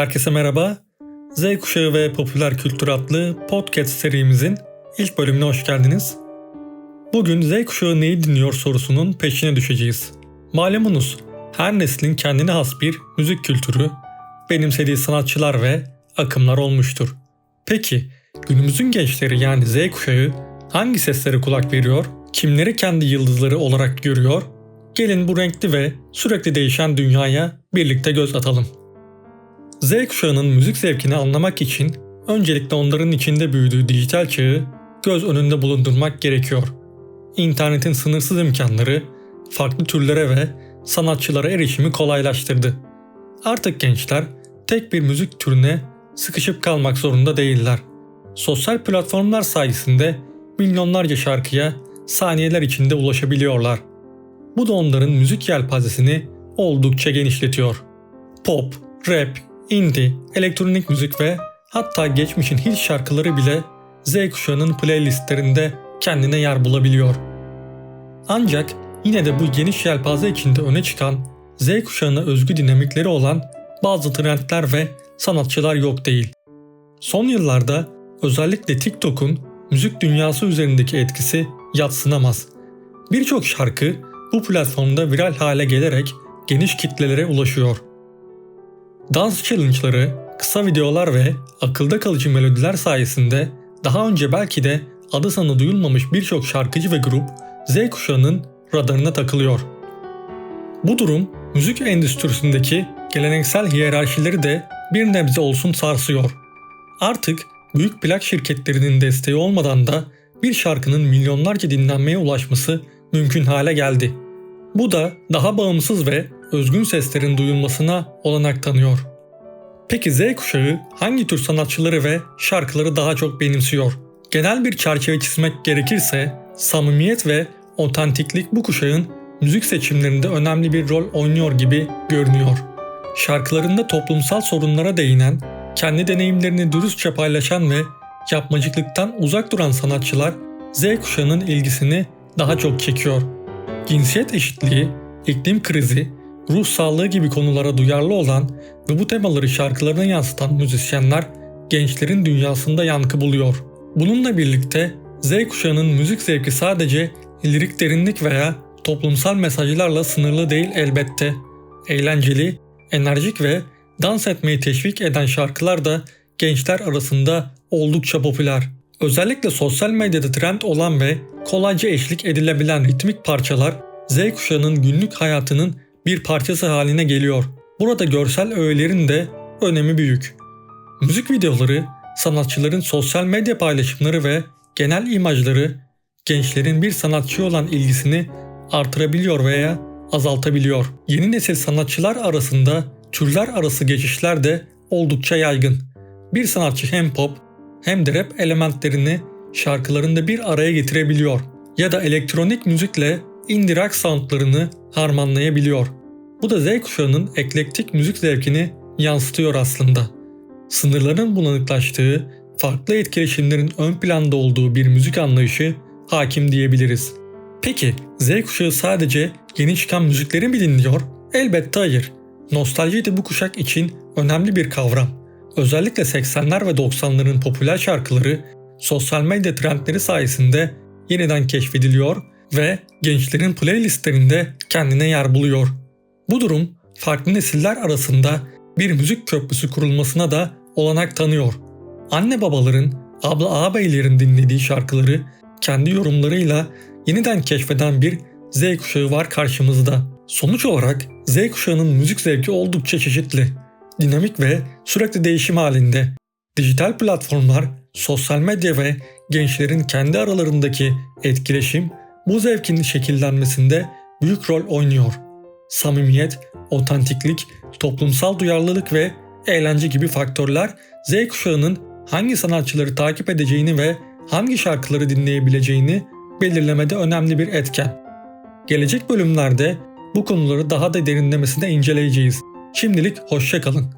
Herkese merhaba. Z kuşağı ve popüler kültür adlı podcast serimizin ilk bölümüne hoş geldiniz. Bugün Z kuşağı neyi dinliyor sorusunun peşine düşeceğiz. Malumunuz her neslin kendine has bir müzik kültürü, benimsediği sanatçılar ve akımlar olmuştur. Peki günümüzün gençleri yani Z kuşağı hangi seslere kulak veriyor, kimleri kendi yıldızları olarak görüyor? Gelin bu renkli ve sürekli değişen dünyaya birlikte göz atalım. Z kuşağının müzik zevkini anlamak için öncelikle onların içinde büyüdüğü dijital çağı göz önünde bulundurmak gerekiyor. İnternetin sınırsız imkanları farklı türlere ve sanatçılara erişimi kolaylaştırdı. Artık gençler tek bir müzik türüne sıkışıp kalmak zorunda değiller. Sosyal platformlar sayesinde milyonlarca şarkıya saniyeler içinde ulaşabiliyorlar. Bu da onların müzik yelpazesini oldukça genişletiyor. Pop, rap, indie, elektronik müzik ve hatta geçmişin hit şarkıları bile Z kuşağının playlistlerinde kendine yer bulabiliyor. Ancak yine de bu geniş yelpaze içinde öne çıkan Z kuşağına özgü dinamikleri olan bazı trendler ve sanatçılar yok değil. Son yıllarda özellikle TikTok'un müzik dünyası üzerindeki etkisi yatsınamaz. Birçok şarkı bu platformda viral hale gelerek geniş kitlelere ulaşıyor. Dans challenge'ları, kısa videolar ve akılda kalıcı melodiler sayesinde daha önce belki de adı sanı duyulmamış birçok şarkıcı ve grup Z kuşağının radarına takılıyor. Bu durum müzik endüstrisindeki geleneksel hiyerarşileri de bir nebze olsun sarsıyor. Artık büyük plak şirketlerinin desteği olmadan da bir şarkının milyonlarca dinlenmeye ulaşması mümkün hale geldi. Bu da daha bağımsız ve özgün seslerin duyulmasına olanak tanıyor. Peki Z kuşağı hangi tür sanatçıları ve şarkıları daha çok benimsiyor? Genel bir çerçeve çizmek gerekirse samimiyet ve otantiklik bu kuşağın müzik seçimlerinde önemli bir rol oynuyor gibi görünüyor. Şarkılarında toplumsal sorunlara değinen, kendi deneyimlerini dürüstçe paylaşan ve yapmacıklıktan uzak duran sanatçılar Z kuşağının ilgisini daha çok çekiyor. Cinsiyet eşitliği, iklim krizi, ruh sağlığı gibi konulara duyarlı olan ve bu temaları şarkılarına yansıtan müzisyenler gençlerin dünyasında yankı buluyor. Bununla birlikte Z kuşağının müzik zevki sadece lirik derinlik veya toplumsal mesajlarla sınırlı değil elbette. Eğlenceli, enerjik ve dans etmeyi teşvik eden şarkılar da gençler arasında oldukça popüler. Özellikle sosyal medyada trend olan ve kolayca eşlik edilebilen ritmik parçalar Z kuşağının günlük hayatının bir parçası haline geliyor. Burada görsel öğelerin de önemi büyük. Müzik videoları, sanatçıların sosyal medya paylaşımları ve genel imajları gençlerin bir sanatçıya olan ilgisini artırabiliyor veya azaltabiliyor. Yeni nesil sanatçılar arasında türler arası geçişler de oldukça yaygın. Bir sanatçı hem pop hem de rap elementlerini şarkılarında bir araya getirebiliyor ya da elektronik müzikle indie rock soundlarını harmanlayabiliyor. Bu da Z kuşağının eklektik müzik zevkini yansıtıyor aslında. Sınırların bulanıklaştığı, farklı etkileşimlerin ön planda olduğu bir müzik anlayışı hakim diyebiliriz. Peki Z kuşağı sadece yeni çıkan müzikleri mi dinliyor? Elbette hayır. Nostalji de bu kuşak için önemli bir kavram. Özellikle 80'ler ve 90'ların popüler şarkıları sosyal medya trendleri sayesinde yeniden keşfediliyor ve gençlerin playlistlerinde kendine yer buluyor. Bu durum farklı nesiller arasında bir müzik köprüsü kurulmasına da olanak tanıyor. Anne babaların, abla ağabeylerin dinlediği şarkıları kendi yorumlarıyla yeniden keşfeden bir Z kuşağı var karşımızda. Sonuç olarak Z kuşağının müzik zevki oldukça çeşitli, dinamik ve sürekli değişim halinde. Dijital platformlar, sosyal medya ve gençlerin kendi aralarındaki etkileşim bu zevkin şekillenmesinde büyük rol oynuyor. Samimiyet, otantiklik, toplumsal duyarlılık ve eğlence gibi faktörler Z kuşağının hangi sanatçıları takip edeceğini ve hangi şarkıları dinleyebileceğini belirlemede önemli bir etken. Gelecek bölümlerde bu konuları daha da derinlemesine inceleyeceğiz. Şimdilik hoşçakalın.